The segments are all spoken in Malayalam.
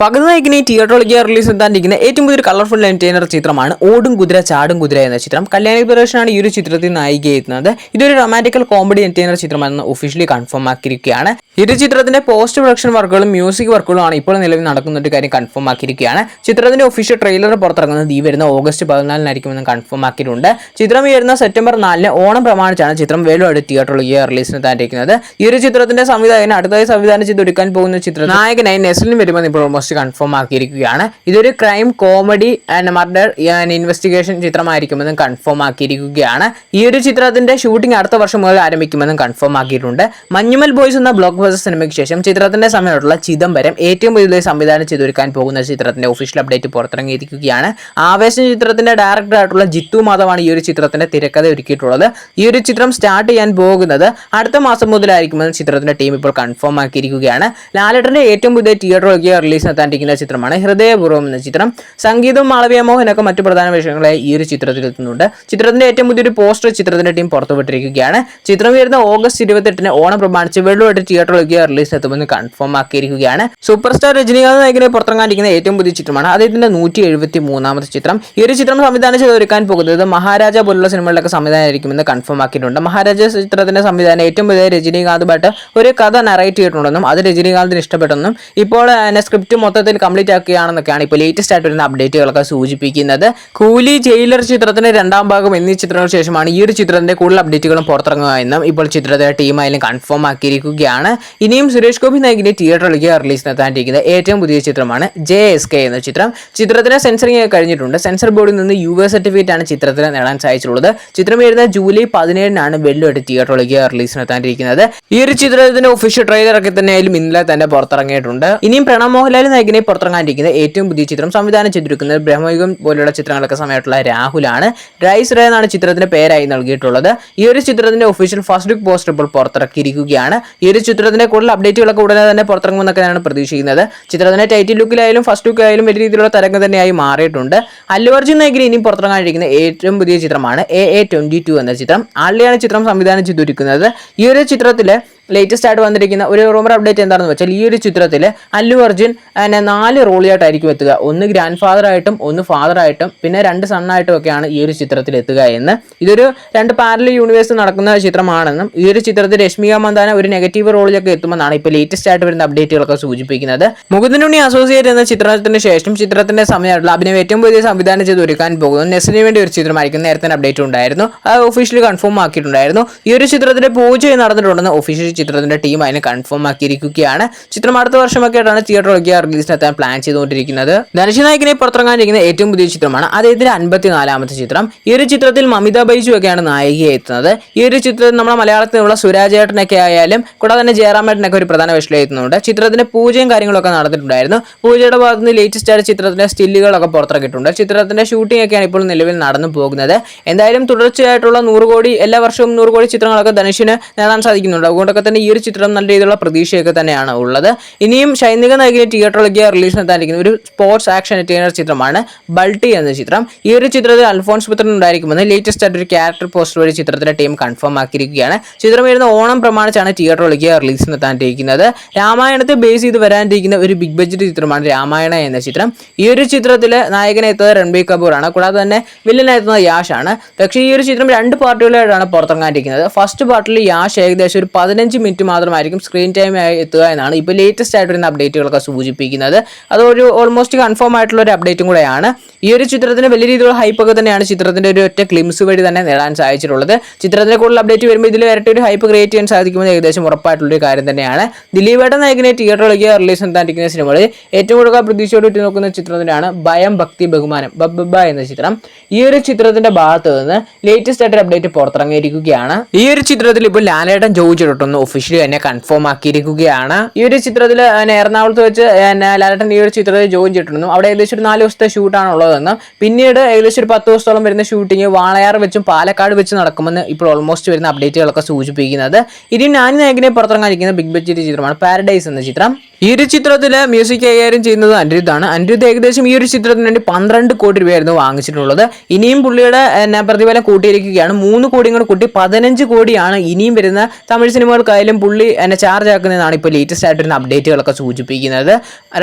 ഫഗത് നായിക്കിനെ തിയേറ്ററിലേക്ക് റിലീസ് എത്താണ്ടിരിക്കുന്ന ഏറ്റവും പുതിയൊരു കളർഫുൾ എന്റർടൈനർ ചിത്രമാണ് ഓടും കുതിര ചാടും കുതിര എന്ന ചിത്രം. കല്യാണി പ്രവേശനാണ് ഈ ഒരു ചിത്രത്തിൽ നായികയെത്തുന്നത് ഇതൊരു റൊമാന്റിക്കൽ കോമഡി എന്റർടൈനർ ചിത്രമാണെന്ന് ഒഫീഷ്യലി കൺഫേം ആക്കിയിരിക്കുകയാണ്. ഈ ചിത്രത്തിന്റെ പോസ്റ്റ് പ്രൊഡക്ഷൻ വർക്കുകളും മ്യൂസിക് വർക്കുകളും ആണ് ഇപ്പോൾ നിലവിൽ നടക്കുന്ന ഒരു കാര്യം കൺഫേം ആക്കിയിരിക്കുകയാണ്. ചിത്രത്തിന്റെ ഒഫീഷ്യൽ ട്രെയിലർ പുറത്തിറങ്ങുന്നത് ഈ വരുന്ന ഓഗസ്റ്റ് പതിനാലിനായിരിക്കുമെന്ന് കൺഫേം ആക്കിയിട്ടുണ്ട്. ചിത്രം ഈ വരുന്ന സെപ്റ്റംബർ നാലിന് ഓണം പ്രമാണിച്ചാണ് ചിത്രം വേലുവായിട്ട് തിയേറ്ററിലേക്ക് റിലീസിന് താണ്ടിരിക്കുന്നത് ഈ ഒരു ചിത്രത്തിന്റെ സംവിധായകൻ അടുത്തായി സംവിധാനം ചെയ്ത് ഒരുക്കാൻ പോകുന്ന ചിത്രം നായകനായി നെസ്ലിൻ വരുമെന്ന് ഇപ്പോൾ ഓൾമോസ്റ്റ് കൺഫേം ആക്കിയിരിക്കുകയാണ്. ഇതൊരു crime comedy and murder investigation ചിത്രമായിരിക്കുമെന്നും confirm ആക്കിയിരിക്കുകയാണ്. ഈ ഒരു ചിത്രത്തിന്റെ ഷൂട്ടിംഗ് അടുത്ത വർഷം മുതൽ ആരംഭിക്കുമെന്നും കൺഫേം ആക്കിയിട്ടുണ്ട്. മഞ്ഞുമൽ ബോയ്സ് എന്ന ബ്ലോക്ക് ബസ്റ്റർ സിനിമയ്ക്ക് ശേഷം ചിത്രത്തിന്റെ സമയത്തുള്ള ചിദംബരം ഏറ്റവും പുതിയതായി സംവിധാനം ചെയ്തൊരുക്കാൻ പോകുന്ന ചിത്രത്തിന്റെ ഒഫീഷ്യൽ അപ്ഡേറ്റ് പുറത്തിറങ്ങിയിരിക്കുകയാണ്. ആവേശം ചിത്രത്തിന്റെ ഡയറക്ടർ ആയിട്ടുള്ള ജിത്തു മാധവാണ് ഈ ഒരു ചിത്രത്തിന്റെ തിരക്കഥ ഒരുക്കിയിട്ടുള്ളത്. ഈ ഒരു ചിത്രം സ്റ്റാർട്ട് ചെയ്യാൻ പോകുന്നത് അടുത്ത മാസം മുതലായിരിക്കുമെന്ന് ചിത്രത്തിന്റെ ടീം ഇപ്പോൾ കൺഫേം ആക്കിയിരിക്കുകയാണ്. ലാലേട്ടന്റെ ഏറ്റവും പുതിയ തിയേറ്റർ റിലീസ് എത്താണ്ടിരിക്കുന്ന ചിത്രമാണ്. ഹൃദയപൂർവം എന്ന ചിത്രം. സംഗീതവും മാളവ്യ മോഹനൊക്കെ മറ്റു പ്രധാന വിഷയങ്ങളെ ഈ ഒരു ചിത്രത്തിൽ എത്തുന്നുണ്ട് ചിത്രത്തിന്റെ ഏറ്റവും പുതിയൊരു പോസ്റ്റർ ചിത്രത്തിന്റെ ടീം പുറത്തുവിട്ടിരിക്കുകയാണ്. ചിത്രം വരുന്ന ഓഗസ്റ്റ് ഇരുപത്തെട്ടിന് ഓണം പ്രമാണിച്ച് വെള്ളുമായിട്ട് തിയേറ്ററിലേക്ക് റിലീസ് എത്തുമെന്ന് കൺഫേം ആക്കിയിരിക്കുകയാണ്. സൂപ്പർ സ്റ്റാർ രജനീകാന്ത് നായകനെ പുറത്തിറങ്ങാനിരിക്കുന്ന ഏറ്റവും പുതിയ ചിത്രമാണ്. അദ്ദേഹത്തിന്റെ നൂറ്റി എഴുപത്തി മൂന്നാമത്തെ ചിത്രം. ഈ ഒരു ചിത്രം സംവിധാനം ചെയ്ത് ഒരുക്കാൻ പോകുന്നത് മഹാരാജ പോലുള്ള സിനിമകളിലൊക്കെ സംവിധാനമായിരിക്കുമെന്ന് കൺഫേം ആക്കിയിട്ടുണ്ട്. മഹാരാജ ചിത്രത്തിന്റെ സംവിധാനം ഏറ്റവും പുതിയ രജനീകാന്തുമായിട്ട് ഒരു കഥ നറേറ്റ് ചെയ്തിട്ടുണ്ടെന്നും അത് രജനീകാന്തിന് ഇഷ്ടപ്പെട്ടെന്നും ഇപ്പോൾ സ്ക്രിപ്റ്റ് മൊത്തത്തിൽ കംപ്ലീറ്റ് ആക്കുകയാണെന്നൊക്കെയാണ് ഇപ്പോൾ ലേറ്റസ്റ്റ് ആയിട്ട് വരുന്ന അപ്ഡേറ്റുകളൊക്കെ സൂചിപ്പിക്കുന്നത്. കൂലി ജയിലർ ചിത്രത്തിന്റെ രണ്ടാം ഭാഗം എന്നീ ചിത്രങ്ങൾക്ക് ശേഷമാണ് ഈ ഒരു ചിത്രത്തിന്റെ കൂടുതൽ അപ്ഡേറ്റുകളും പുറത്തിറങ്ങുക എന്നും ഇപ്പോൾ ചിത്രത്തിന്റെ ടീമായാലും കൺഫേം ആക്കിയിരിക്കുകയാണ്. ഇനിയും സുരേഷ് ഗോപി നായകിന്റെ തിയേറ്ററിലേക്ക് റിലീസ് നടത്താനിരിക്കുന്ന ഏറ്റവും പുതിയ ചിത്രമാണ് ജെ എസ് കെ എന്ന ചിത്രം. ചിത്രത്തിന് സെൻസറിങ് കഴിഞ്ഞിട്ടുണ്ട്. സെൻസർ ബോർഡിൽ നിന്ന് യു എസ് സർട്ടിഫിക്കറ്റ് ആണ് ചിത്രത്തിന് നേടാൻ സാധിച്ചിട്ടുള്ളത്. ചിത്രം വരുന്ന ജൂലൈ പതിനേഴിനാണ് വെള്ളുമായിട്ട് തിയേറ്ററിലേക്ക് റിലീസ് നടത്താനിരിക്കുന്നത്. ഈ ഒരു ചിത്രത്തിന്റെ ഒഫീഷ്യൽ ട്രെയിലർ ഒക്കെ തന്നെ ആയാലും ഇന്നലെ തന്നെ പുറത്തിറങ്ങിയിട്ടുണ്ട്. ഇനിയും പ്രണവ് മോഹൻലാൽ നായകനെ പുറത്തിറങ്ങാനിരിക്കുന്ന ഏറ്റവും പുതിയ ചിത്രം. സംവിധാനം ചെയ്തിരിക്കുന്നത് ബ്രഹ്മയുഗം പോലെയുള്ള ചിത്രങ്ങളൊക്കെ സമയത്തുള്ള രാഹുലാണ്. റൈസ് റേ എന്നാണ് ചിത്രത്തിന്റെ പേരായി നൽകിയിട്ടുള്ളത്. ഈ ഒരു ചിത്രത്തിന്റെ ഒഫീഷ്യൽ ഫസ്റ്റ് ലുക്ക് പോസ്റ്റർ ഇപ്പോൾ പുറത്തിറക്കിയിരിക്കുകയാണ്. ഈ ഒരു ചിത്രത്തിന്റെ കൂടുതൽ അപ്ഡേറ്റുകളൊക്കെ ഉടനെ തന്നെ പുറത്തിറങ്ങുമെന്നൊക്കെയാണ് പ്രതീക്ഷിക്കുന്നത്. ചിത്രത്തിന്റെ ടൈറ്റിൽ ലുക്കിലായാലും ഫസ്റ്റ് ലുക്കിലായാലും വലിയ രീതിയിലുള്ള തരംഗം തന്നെയായി മാറിയിട്ടുണ്ട്. അല്ലു അർജുൻ നായകനെ ഇനിയും പുറത്തിറങ്ങാനിരിക്കുന്ന ഏറ്റവും പുതിയ ചിത്രമാണ് എ എ ട്വന്റി ടു എന്ന ചിത്രം. ആളിയാണ് ചിത്രം സംവിധാനം ചെയ്തിരിക്കുന്നത്. ഈ ഒരു ചിത്രത്തിലെ ലേറ്റസ്റ്റ് ആയിട്ട് വന്നിരിക്കുന്ന ഒരു റൂമർ അപ്ഡേറ്റ് എന്താണെന്ന് വെച്ചാൽ ഈ ഒരു ചിത്രത്തിൽ അല്ലു അർജുൻ എന്നെ നാല് റോളിയായിട്ടായിരിക്കും എത്തുക. ഒന്ന് ഗ്രാൻഡ് ഫാദർ ആയിട്ടും ഒന്ന് ഫാദർ ആയിട്ടും പിന്നെ രണ്ട് സണ്ണായിട്ടും ഒക്കെയാണ് ഈ ഒരു ചിത്രത്തിൽ എത്തുക എന്ന്. ഇതൊരു രണ്ട് പാരലൽ യൂണിവേഴ്സ് നടക്കുന്ന ചിത്രമാണെന്നും ഈ ഒരു ചിത്രത്തിൽ രശ്മിക മന്ദാന ഒരു നെഗറ്റീവ് റോളിലൊക്കെ എത്തുമെന്നാണ് ഇപ്പോൾ ലേറ്റസ്റ്റ് ആയിട്ട് വരുന്ന അപ്ഡേറ്റുകളൊക്കെ സൂചിപ്പിക്കുന്നത്. മുകുന്ദനുണ്ണി അസോസിയേറ്റ് എന്ന ചിത്രത്തിന് ശേഷം ചിത്രത്തിന്റെ സമയമായിട്ടുള്ള അഭിനയം ഏറ്റവും പുതിയ സംവിധാനം ചെയ്ത് ഒരുക്കാൻ പോകുന്നു. നെസിന് വേണ്ടി ഒരു ചിത്രമായിരിക്കും. നേരത്തെ അപ്ഡേറ്റ് ഉണ്ടായിരുന്നു. അത് ഒഫീഷ്യലി കൺഫേം ആക്കിയിട്ടുണ്ടായിരുന്നു. ഈ ഒരു ചിത്രത്തിന്റെ പൂജ നടന്നിട്ടുണ്ടെന്ന് ഒഫീഷ്യൽ ചിത്രത്തിന്റെ ടീം അതിനെ കൺഫേം ആക്കിയിരിക്കുകയാണ്. ചിത്രം അടുത്ത വർഷമൊക്കെ ആയിട്ടാണ് തിയേറ്ററിലേക്ക് റിലീസിനെത്താൻ പ്ലാൻ ചെയ്തുകൊണ്ടിരിക്കുന്നത്. ധനുഷ് നായകനെ പുറത്തിറങ്ങാനിരിക്കുന്ന ഏറ്റവും പുതിയ ചിത്രമാണ്. അദ്ദേഹത്തിന്റെ അൻപത്തിനാലാമത്തെ ചിത്രം. ഈ ഒരു ചിത്രത്തിൽ മമിത ബൈജു ഒക്കെയാണ് നായികയെ എത്തുന്നത്. ഈ ഒരു ചിത്രത്തിൽ നമ്മുടെ മലയാളത്തിലുള്ള സുരാജേട്ടനൊക്കെ ആയാലും കൂടാതെ തന്നെ ജയറാമേട്ടനൊക്കെ ഒരു പ്രധാന വിഷയം എത്തുന്നുണ്ട്. ചിത്രത്തിന്റെ പൂജയും കാര്യങ്ങളൊക്കെ നടന്നിട്ടുണ്ടായിരുന്നു. പൂജയുടെ ഭാഗത്ത് നിന്ന് ലേറ്റസ്റ്റ് ആയിട്ട് ചിത്രത്തിന്റെ സ്റ്റില്ലുകളൊക്കെ പുറത്തിറക്കിയിട്ടുണ്ട്. ചിത്രത്തിന്റെ ഷൂട്ടിംഗ് ഒക്കെയാണ് ഇപ്പോൾ നിലവിൽ നടന്നു പോകുന്നത്. എന്തായാലും തുടർച്ചയായിട്ടുള്ള നൂറ് കോടി എല്ലാ വർഷവും നൂറ് കോടി ചിത്രങ്ങളൊക്കെ ധനുഷിന് നേടാൻ സാധിക്കുന്നുണ്ട്. അതുകൊണ്ടൊക്കെ തന്നെ ഈ ഒരു ചിത്രം നല്ല രീതിയിലുള്ള പ്രതീക്ഷയൊക്കെ തന്നെയാണ് ഉള്ളത്. ഇനിയും സൈനിക നൽകിയ തിയേറ്ററിലേക്ക് റിലീസ് നടത്താനിരിക്കുന്ന ഒരു സ്പോർട്സ് ആക്ഷൻ എന്റർടൈനർ ചിത്രമാണ് ബൾട്ടി എന്ന ചിത്രം. ഈ ഒരു ചിത്രത്തിൽ അൽഫോൺസ് പുത്രൻ ഉണ്ടായിരിക്കുമെന്ന് ലേറ്റസ്റ്റ് ആയിട്ട് ഒരു ക്യാരക്ടർ പോസ്റ്റർ വഴി ചിത്രത്തിലെ ടീം കൺഫേം ആക്കിയിരിക്കുകയാണ്. ചിത്രം വരുന്ന ഓണം പ്രമാണിച്ചാണ് തിയേറ്ററിലേക്ക് റിലീസ് നടത്താനിരിക്കുന്നത്. രാമായണത്തെ ബേസ് ചെയ്ത് വരാനിരിക്കുന്ന ഒരു ബിഗ് ബഡ്ജറ്റ് ചിത്രമാണ് രാമായണ എന്ന ചിത്രം. ഈ ഒരു ചിത്രത്തിൽ നായകനെ എത്തുന്നത് രൺബീർ കപൂർ ആണ് കൂടാതെ തന്നെ വില്ലനായെത്തുന്നത് യാഷ് ആണ് പക്ഷേ ഈ ഒരു ചിത്രം രണ്ട് പാർട്ടുകളായിട്ടാണ് പുറത്തിറങ്ങാനിരിക്കുന്നത്. ഫസ്റ്റ് പാർട്ടിൽ യാഷ് ഏകദേശം ഒരു പതിനഞ്ച് മിനിറ്റ് മാത്രമായിരിക്കും സ്ക്രീൻ ടൈം എത്തുക എന്നാണ് ഇപ്പോൾ ലേറ്റസ്റ്റ് ആയിട്ട് വരുന്ന അപ്ഡേറ്റുകളൊക്കെ സൂചിപ്പിക്കുന്നത്. അതൊരു ഓൾമോസ്റ്റ് കൺഫേം ആയിട്ടുള്ള ഒരു അപ്ഡേറ്റും കൂടെയാണ്. ഈ ഒരു ചിത്രത്തിന് വലിയ രീതിയിലുള്ള ഹൈപ്പ് ഒക്കെ തന്നെയാണ് ചിത്രത്തിന്റെ ഒരു ഒറ്റ ക്ലിംസ് വഴി തന്നെ നേടാൻ സാധിച്ചിട്ടുള്ളത്. ചിത്രത്തിന്റെ കൂടുതൽ അപ്ഡേറ്റ് വരുമ്പോൾ ഇതിൽ വരട്ടെ ഒരു ഹൈപ്പ് ക്രിയേറ്റ് ചെയ്യാൻ സാധിക്കുമെന്ന് ഏകദേശം ഉറപ്പായിട്ടുള്ളൊരു കാര്യം തന്നെയാണ്. ദിലീപേട്ടൻ നായകനെ തിയേറ്ററിലേക്ക് റിലീസ് നടത്താനിരിക്കുന്ന സിനിമകളിൽ ഏറ്റവും കൂടുതൽ പ്രതീക്ഷയോട് ഇട്ട് നോക്കുന്ന ചിത്രത്തിനാണ് ഭയം ഭക്തി ബഹുമാനം ബബ്ബ എന്ന ചിത്രം. ഈ ഒരു ചിത്രത്തിന്റെ ഭാഗത്ത് നിന്ന് ലേറ്റസ്റ്റ് ആയിട്ട് അപ്ഡേറ്റ് പുറത്തിറങ്ങിയിരിക്കുകയാണ്. ഈ ഒരു ചിത്രത്തിൽ ഇപ്പോൾ ലാലേട്ടൻ ചോദിച്ചിട്ടൊന്ന് ഒഫീഷ്യലി തന്നെ കൺഫേം ആക്കിയിരിക്കുകയാണ്. ഈ ഒരു ചിത്രത്തിൽ എറണാകുളത്ത് വെച്ച് ലാലട്ടൻ ഈ ഒരു ചിത്രത്തിൽ ജോയിൻ ചെയ്തിട്ടുണ്ടെന്നും അവിടെ ഏകദേശം ഒരു നാല് ദിവസത്തെ ഷൂട്ടാണ് ഉള്ളതെന്ന് പിന്നീട് ഏകദേശം ഒരു പത്ത് ദിവസത്തോളം വരുന്ന ഷൂട്ടിംഗ് വാളയാർ വെച്ചും പാലക്കാട് വെച്ച് നടക്കുമെന്ന് ഇപ്പോൾ ഓൾമോസ്റ്റ് വരുന്ന അപ്ഡേറ്റുകളൊക്കെ സൂചിപ്പിക്കുന്നത്. ഇനി ഞാൻ നായകനെ പുറത്തിറങ്ങാനിരിക്കുന്ന ബിഗ് ബഡ്ജറ്റ് ചിത്രമാണ് പാരഡൈസ് എന്ന ചിത്രം. ഈ ഒരു ചിത്രത്തിൽ മ്യൂസിക് കൈകാര്യം ചെയ്യുന്നത് അനിരുദ്ധാണ് അനിരുദ്ധ് ഏകദേശം ഈ ഒരു ചിത്രത്തിന് വേണ്ടി പന്ത്രണ്ട് കോടി രൂപയായിരുന്നു വാങ്ങിച്ചിട്ടുള്ളത്. ഇനിയും പുള്ളിയുടെ എന്നാ പ്രതിഫലം കൂട്ടിയിരിക്കുകയാണ്. മൂന്ന് കോടിയും കൂടെ കൂട്ടി പതിനഞ്ച് കോടിയാണ് ഇനിയും വരുന്ന തമിഴ് സിനിമകൾക്കായാലും പുള്ളി എന്നെ ചാർജ് ആക്കുന്നതെന്നാണ് ഇപ്പോൾ ലേറ്റസ്റ്റ് ആയിട്ടുള്ള അപ്ഡേറ്റുകളൊക്കെ സൂചിപ്പിക്കുന്നത്.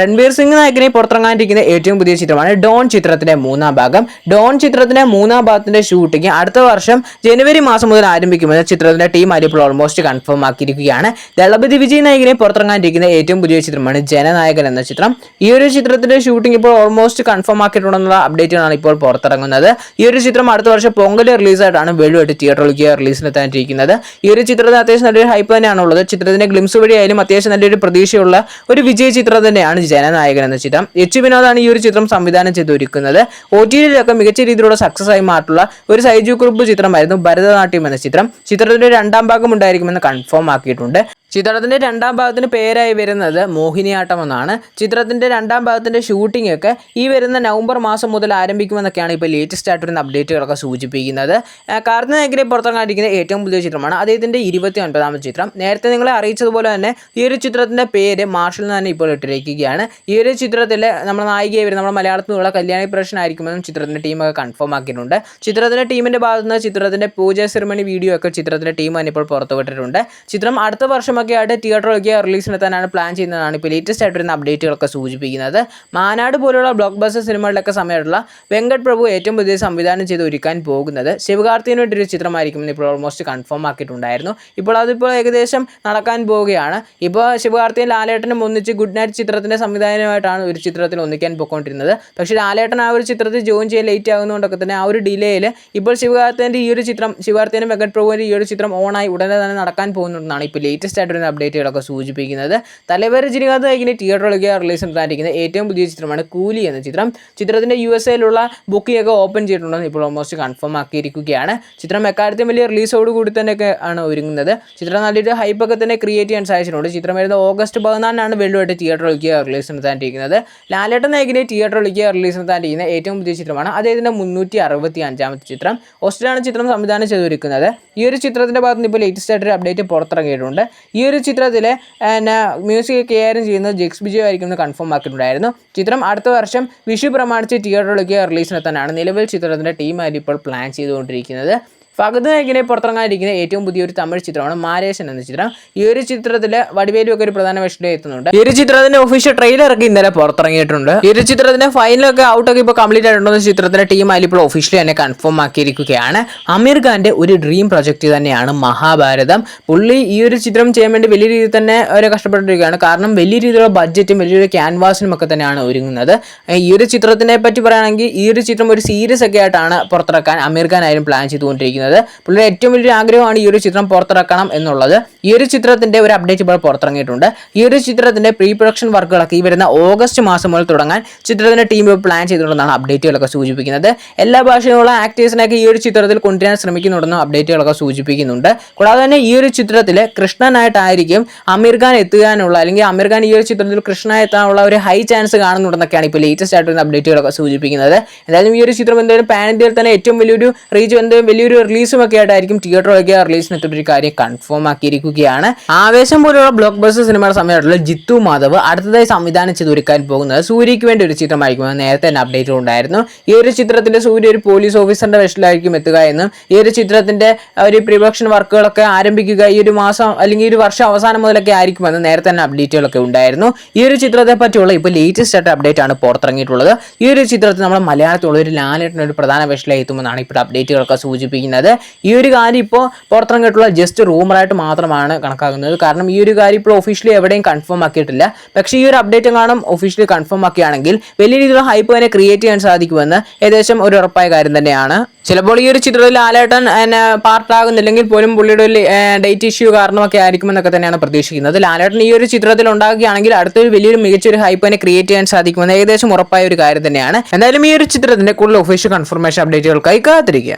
രൺവീർ സിംഗ് നായകനെ പുറത്തിറങ്ങാനിരിക്കുന്ന ഏറ്റവും പുതിയ ചിത്രമാണ് ഡോൺ ചിത്രത്തിന്റെ മൂന്നാം ഭാഗം. ഡോൺ ചിത്രത്തിന്റെ മൂന്നാം ഭാഗത്തിന്റെ ഷൂട്ടിംഗ് അടുത്ത വർഷം ജനുവരി മാസം മുതൽ ആരംഭിക്കുമെന്ന് ചിത്രത്തിന്റെ ടീം ഇപ്പോൾ ഓൾമോസ്റ്റ് കൺഫേം ആക്കിയിരിക്കുകയാണ്. ദളപതി വിജയ് നായകനെ പുറത്തിറങ്ങാനിരിക്കുന്ന ഏറ്റവും പുതിയ ചിത്രമാണ് ജനനായകൻ എന്ന ചിത്രം. ഈ ഒരു ചിത്രത്തിന്റെ ഷൂട്ടിംഗ് ഇപ്പോൾ ഓൾമോസ്റ്റ് കൺഫേം ആക്കിയിട്ടുണ്ടെന്നുള്ള അപ്ഡേറ്റുകളാണ് ഇപ്പോൾ പുറത്തിറങ്ങുന്നത്. ഈ ഒരു ചിത്രം അടുത്ത വർഷം പൊങ്കൽ റിലീസായിട്ടാണ് വെള്ളുമായിട്ട് തിയേറ്ററിലേക്ക് റിലീസിനെത്താനിരിക്കുന്നത് ഈ ഒരു ചിത്രത്തിന് അത്യാവശ്യം നല്ലൊരു ഹൈപ്പ് തന്നെയാണ് ഉള്ളത്. ചിത്രത്തിന്റെ ഗ്ലിംസ് വഴിയായാലും അത്യാവശ്യം നല്ലൊരു പ്രതീക്ഷയുള്ള ഒരു വിജയ ചിത്രം തന്നെയാണ് ജനനായകൻ എന്ന ചിത്രം. എച്ച് വിനോദാണ് ഈ ഒരു ചിത്രം സംവിധാനം ചെയ്തൊരുക്കുന്നത് ഒ ടി ടിയിലൊക്കെ മികച്ച രീതിയിലുള്ള സക്സസ് ആയി മാറ്റുള്ള ഒരു സൈജു കുറുപ്പ് ചിത്രമായിരുന്നു ഭരതനാട്യം എന്ന ചിത്രം. ചിത്രത്തിന്റെ രണ്ടാം ഭാഗം ഉണ്ടായിരിക്കുമെന്ന് കൺഫേം ആക്കിയിട്ടുണ്ട്. ചിത്രത്തിന്റെ രണ്ടാം ഭാഗത്തിന് പേരായി വരുന്നത് മോഹിനിയാട്ടം എന്നാണ് ചിത്രത്തിന്റെ രണ്ടാം ഭാഗത്തിന്റെ ഷൂട്ടിംഗ് ഒക്കെ ഈ വരുന്ന നവംബർ മാസം മുതൽ ആരംഭിക്കുമെന്നൊക്കെയാണ് ഇപ്പോൾ ലേറ്റസ്റ്റ് ആയിട്ട് വരുന്ന അപ്ഡേറ്റുകളൊക്കെ സൂചിപ്പിക്കുന്നത്. കാർത്തികനെ പുറത്തിറങ്ങാനിരിക്കുന്ന ഏറ്റവും പുതിയ ചിത്രമാണ് അദ്ദേഹത്തിന്റെ ഇരുപത്തി ഒൻപതാമത് ചിത്രം. നേരത്തെ നിങ്ങളെ അറിയിച്ചതുപോലെ തന്നെ ഈ ഒരു ചിത്രത്തിന്റെ പേര് മാർഷൽ തന്നെ ഇപ്പോൾ ഇട്ടിരിക്കുകയാണ്. ഈ ഒരു ചിത്രത്തിൽ നമ്മുടെ നായികയെ വരും നമ്മുടെ മലയാളത്തിൽ നിന്നുള്ള കല്യാണി പ്രശ്നമായിരിക്കുമെന്നും ചിത്രത്തിന്റെ ടീമൊക്കെ കൺഫേം ആക്കിയിട്ടുണ്ട്. ചിത്രത്തിന്റെ ടീമിന്റെ ഭാഗത്തുനിന്ന് ചിത്രത്തിന്റെ പൂജ സെറിമണി വീഡിയോ ഒക്കെ ചിത്രത്തിന്റെ ടീം തന്നെ ഇപ്പോൾ പുറത്തുവിട്ടിട്ടുണ്ട്. ചിത്രം അടുത്ത വർഷമൊക്കെ ആയിട്ട് റിലീസിന് തന്നെയാണ് പ്ലാൻ ചെയ്യുന്നതാണ്. ഇപ്പോൾ ലേറ്റസ്റ്റ് ആയിട്ട് വരുന്ന അപ്ഡേറ്റുകളൊക്കെ സൂചിപ്പിക്കുന്നത്. മാനാട് പോലുള്ള ബ്ലോക്ക് ബസ്റ്റർ സിനിമകളിലൊക്കെ സമയത്തുള്ള വെങ്കട് പ്രഭു ഏറ്റവും പുതിയ സംവിധാനം ചെയ്ത് ഒരുക്കാൻ പോകുന്നത് ശിവകാർത്തികന് വേണ്ടി ഒരു ചിത്രമായിരിക്കുമെന്ന് ഇപ്പോൾ ഓൾമോസ്റ്റ് കൺഫേം ആക്കിയിട്ടുണ്ടായിരുന്നു. ഇപ്പോൾ അതിപ്പോൾ ഏകദേശം നടക്കാൻ പോവുകയാണ്. ഇപ്പോൾ ശിവകാർത്തികൻ ലാലേട്ടനും ഒന്നിച്ച് ഗുഡ് നൈറ്റ് ചിത്രത്തിന്റെ സംവിധാനമായിട്ടാണ് ഒരു ചിത്രത്തിൽ ഒന്നിക്കാൻ പോയിക്കൊണ്ടിരുന്നത്. പക്ഷേ ലാലേട്ടൻ ആ ഒരു ചിത്രത്തിൽ ജോയിൻ ചെയ്യാൻ ലേറ്റ് ആകുന്നതുകൊണ്ടൊക്കെ തന്നെ ആ ഒരു ഡിലേയിൽ ഇപ്പോൾ ശിവകാർത്തികന്റെ ഈ ഒരു ചിത്രം ശിവകാർത്തികനും വെങ്കട് പ്രഭുവിന്റെ ഈ ഒരു ചിത്രം ഓണായി ഉടനെ തന്നെ നടക്കാൻ പോകുന്നുണ്ടെന്നാണ് ഇപ്പോൾ ലേറ്റസ്റ്റ് ആയിട്ട് വരുന്ന അപ്ഡേറ്റുകളൊക്കെ സൂചിപ്പിക്കുന്നത്. തലവർ രജനികാന്ത് ഇങ്ങനെ തിയേറ്ററിലേക്ക് റിലീസ് ഉണ്ടായിരിക്കുന്ന ഏറ്റവും പുതിയ ചിത്രമാണ് കൂലി എന്ന ചിത്രം. ചിത്രത്തിന്റെ യു എസ് എയിലുള്ള ബുക്കിംഗ് ഒക്കെ ഓപ്പൺ ചെയ്തിട്ടുണ്ടെന്ന് ഇപ്പോൾ ഓൾമോസ്റ്റ് കൺഫേം ആക്കിയിരിക്കുകയാണ്. ചിത്രം എക്കാര്യത്തിൽ വലിയ റിലീസോട് കൂടി തന്നെയൊക്കെ ആണ് ഒരുങ്ങുന്നത്. ചിത്രം നല്ലൊരു ഹൈപ്പൊക്കെ തന്നെ ക്രിയേറ്റ് ചെയ്യാൻ സാധിച്ചിട്ടുണ്ട്. ചിത്രം വരുന്ന ഓഗസ്റ്റ് പതിനാലിനാണ് വെള്ളുമായിട്ട് തിയേറ്ററിലേക്ക് റിലീസ് നടത്താനിരിക്കുന്നത്. ലാലേട്ടൻ നായകിനെ തിയേറ്ററിലേക്ക് റിലീസ് നടത്താനിരിക്കുന്ന ഏറ്റവും പുതിയ ചിത്രമാണ് അദ്ദേഹത്തിന്റെ മുന്നൂറ്റി അറുപത്തി അഞ്ചാമത്തെ ചിത്രം. ഓസ്ട്രേലിയാണ് ചിത്രം സംവിധാനം ചെയ്തൊരുക്കുന്നത് ഈ ഒരു ചിത്രത്തിന്റെ ഭാഗത്ത് ഇപ്പോൾ ലേറ്റസ്റ്റ് ആയിട്ടൊരു അപ്ഡേറ്റ് പുറത്തിറങ്ങിയിട്ടുണ്ട്. ഈ ഒരു ചിത്രത്തിലെ എന്നാ മ്യൂസിക് കൈകാര്യം ചെയ്യുന്നത് ജെക്സ് ബിജു ആയിരിക്കും എന്ന് കൺഫേം ആക്കിയിട്ടുണ്ടായിരുന്നു. ചിത്രം അടുത്ത വർഷം വിഷു പ്രമാണിച്ച് തിയേറ്ററിലേക്ക് റിലീസിനെത്താനാണ് നിലവിൽ ചിത്രത്തിന്റെ ടീമായിട്ട് ഇപ്പോൾ പ്ലാൻ ചെയ്തുകൊണ്ടിരിക്കുന്നത്. ഫഹദ് നായകിനെ പുറത്തിറങ്ങാനിരിക്കുന്ന ഏറ്റവും പുതിയൊരു തമിഴ് ചിത്രമാണ് മാരേശൻ എന്ന ചിത്രം. ഈ ഒരു ചിത്രത്തിൽ വടിവേലു ഒക്കെ ഒരു പ്രധാന വേഷത്തിൽ എത്തുന്നുണ്ട്. ഈ ഒരു ചിത്രത്തിന്റെ ഒഫീഷ്യൽ ട്രെയിലർ ഒക്കെ ഇന്നലെ പുറത്തിറങ്ങിയിട്ടുണ്ട്. ഈ ഒരു ചിത്രത്തിന്റെ ഫൈനലൊക്കെ ഔട്ടൊക്കെ ഇപ്പോൾ കംപ്ലീറ്റ് ആയിട്ടുണ്ടെന്ന് ചിത്രത്തിന്റെ ടീം ആയി ഇപ്പോൾ ഒഫീഷ്യലി തന്നെ കൺഫേം ആക്കിയിരിക്കുകയാണ്. അമീർ ഖാന്റെ ഒരു ഡ്രീം പ്രൊജക്റ്റ് തന്നെയാണ് മഹാഭാരതം. പുള്ളി ഈ ഒരു ചിത്രം ചെയ്യാൻ വേണ്ടി വലിയ രീതിയിൽ തന്നെ ഒരു കഷ്ടപ്പെട്ടിരിക്കുകയാണ്. കാരണം വലിയ രീതിയിലുള്ള ബഡ്ജറ്റും വലിയൊരു ക്യാൻവാസിനും ഒക്കെ തന്നെയാണ് ഒരുങ്ങുന്നത്. ഈ ഒരു ചിത്രത്തിനെ പറ്റി പറയുകയാണെങ്കിൽ ഈ ഒരു ചിത്രം ഒരു സീരിയസ് ഒക്കെ ആയിട്ടാണ് പുറത്തിറക്കാൻ അമീർ ഖാൻ ആയാലും പ്ലാൻ ചെയ്തുകൊണ്ടിരിക്കുന്നത്. ചെയ്യുന്നത് പുള്ളിയുടെ ഏറ്റവും വലിയൊരു ആഗ്രഹമാണ് ഈ ഒരു ചിത്രം പുറത്തിറക്കണം എന്നുള്ളത്. ഈ ഒരു ചിത്രത്തിന്റെ ഒരു അപ്ഡേറ്റ് ഇപ്പോൾ പുറത്തിറങ്ങിയിട്ടുണ്ട്. ഈ ഒരു ചിത്രത്തിന്റെ പ്രീ പ്രൊഡക്ഷൻ വർക്കുകളൊക്കെ ഈ വരുന്ന ഓഗസ്റ്റ് മാസം മുതൽ തുടങ്ങാൻ ചിത്രത്തിന്റെ ടീം പ്ലാൻ ചെയ്തിട്ടുണ്ടെന്നാണ് അപ്ഡേറ്റുകളൊക്കെ സൂചിപ്പിക്കുന്നത്. എല്ലാ ഭാഷയിലുള്ള ആക്ടേഴ്സിനൊക്കെ ഈ ഒരു ചിത്രത്തിൽ കൊണ്ടുവരാൻ ശ്രമിക്കുന്നുണ്ടെന്നും അപ്ഡേറ്റുകളൊക്കെ സൂചിപ്പിക്കുന്നുണ്ട്. കൂടാതെ തന്നെ ഈ ഒരു ചിത്രത്തിൽ കൃഷ്ണനായിട്ടായിരിക്കും അമീർ ഖാൻ എത്തുകാനുള്ള അല്ലെങ്കിൽ അമീർ ഖാൻ ഈ ഒരു ചിത്രത്തിൽ കൃഷ്ണനായി എത്താനുള്ള ഒരു ഹൈ ചാൻസ് കാണുന്നുണ്ടെന്നൊക്കെയാണ് ഇപ്പോൾ ലേറ്റസ്റ്റ് ആയിട്ടുള്ള അപ്ഡേറ്റുകളൊക്കെ സൂചിപ്പിക്കുന്നത്. എന്തായാലും ഈ ഒരു ചിത്രം എന്തായാലും പാൻ ഇന്ത്യയിൽ തന്നെ ഏറ്റവും വലിയൊരു റീച്ച് എന്തായാലും വലിയൊരു റിലീസും ഒക്കെ ആയിട്ടായിരിക്കും തിയേറ്ററിലൊക്കെ റിലീസിന് എത്തിയൊരു കാര്യം കൺഫേം ആക്കിയിരിക്കുകയാണ്. ആവേശം പോലുള്ള ബ്ലോക്ക് ബസ്റ്റർ സിനിമയുടെ സമയത്തുള്ള ജിത്തു മാധവ് അടുത്തതായി സംവിധാനം ചെയ്ത് ഒരുക്കാൻ പോകുന്നത് സൂര്യയ്ക്ക് വേണ്ടി ഒരു ചിത്രമായിരിക്കും നേരത്തെ തന്നെ അപ്ഡേറ്റ് ഉണ്ടായിരുന്നു. ഈ ഒരു ചിത്രത്തിൽ സൂര്യ ഒരു പോലീസ് ഓഫീസറിന്റെ വേഷത്തിലായിരിക്കും എത്തുക എന്നും ഈ ഒരു ചിത്രത്തിന്റെ ഒരു പ്രിവക്ഷൻ വർക്കുകളൊക്കെ ആരംഭിക്കുക ഈ ഒരു മാസം അല്ലെങ്കിൽ ഒരു വർഷം അവസാനം മുതലൊക്കെ ആയിരിക്കുമെന്ന് നേരത്തെ തന്നെ അപ്ഡേറ്റുകളൊക്കെ ഉണ്ടായിരുന്നു. ഈ ഒരു ചിത്രത്തെ പറ്റിയുള്ള ഇപ്പോൾ ലേറ്റസ്റ്റ് ആയിട്ട് അപ്ഡേറ്റ് ആണ് പുറത്തിറങ്ങിയിട്ടുള്ളത്. ഈ ഒരു ചിത്രത്തിൽ നമ്മൾ മലയാളത്തിലുള്ള ഒരു ലാലേട്ടൻ ഒരു പ്രധാന വേഷത്തിലായി എത്തുമെന്നാണ് ഇപ്പോൾ അപ്ഡേറ്റുകളൊക്കെ സൂചിപ്പിക്കുന്നത്. ഈ ഒരു കാര്യം ഇപ്പോൾ പുറത്തിറങ്ങിയിട്ടുള്ള ജസ്റ്റ് റൂമറായിട്ട് മാത്രമാണ് കണക്കാക്കുന്നത്. കാരണം ഈ ഒരു കാര്യം ഇപ്പോൾ ഒഫീഷ്യലി എവിടെയും കൺഫേം ആക്കിയിട്ടില്ല. പക്ഷേ ഈ ഒരു അപ്ഡേറ്റ് കാണും ഒഫീഷ്യലി കൺഫേം ആക്കുകയാണെങ്കിൽ വലിയ രീതിയിലുള്ള ഹൈപ്പ് തന്നെ ക്രിയേറ്റ് ചെയ്യാൻ സാധിക്കുമെന്ന് ഏകദേശം ഒരു ഉറപ്പായ കാര്യം തന്നെയാണ്. ചിലപ്പോൾ ഈ ഒരു ചിത്രത്തിൽ ആലേട്ടൻ എന്നെ പാർട്ടാകുന്നില്ലെങ്കിൽ പോലും പുള്ളിയുടെ ഒരു ഡേറ്റ് ഇഷ്യൂ കാരണമൊക്കെ ആയിരിക്കുമെന്നൊക്കെ തന്നെയാണ് പ്രതീക്ഷിക്കുന്നത്. ലാലേട്ടൻ ഈ ഒരു ചിത്രത്തിൽ ഉണ്ടാകുകയാണെങ്കിൽ അടുത്തൊരു വലിയൊരു മികച്ചൊരു ഹൈപ്പ് തന്നെ ക്രിയേറ്റ് ചെയ്യാൻ സാധിക്കുമെന്ന് ഏകദേശം ഉറപ്പായ ഒരു കാര്യം തന്നെയാണ്. എന്തായാലും ഈ ഒരു ചിത്രത്തിന്റെ കൂടുതൽ ഒഫീഷ്യൽ കൺഫർമേഷൻ അപ്ഡേറ്റുകൾക്കായി കാത്തിരിക്കുക.